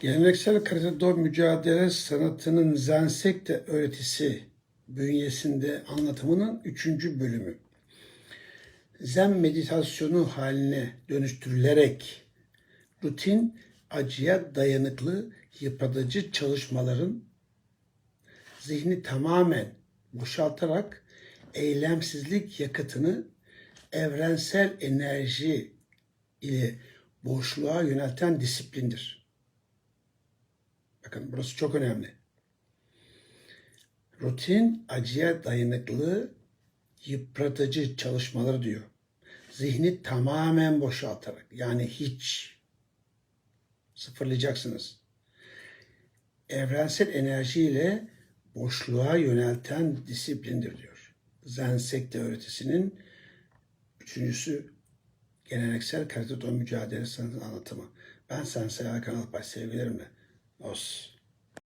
Geleneksel karate mücadele sanatının Zensekte öğretisi bünyesinde anlatımının üçüncü bölümü. Zen meditasyonu haline dönüştürülerek rutin, acıya dayanıklı, yıpratıcı çalışmaların zihni tamamen boşaltarak eylemsizlik yakıtını evrensel enerji ile boşluğa yönelten disiplindir. Bakın burası çok önemli. Rutin, acıya dayanıklı, yıpratıcı çalışmaları diyor. Zihni tamamen boşaltarak yani hiç sıfırlayacaksınız. Evrensel enerjiyle boşluğa yönelten disiplindir diyor. Zen sekte öğretisinin üçüncüsü geleneksel karate do mücadele sanatı anlatımı. Ben Sensei Hakan Alpay sevgilerimle. Os.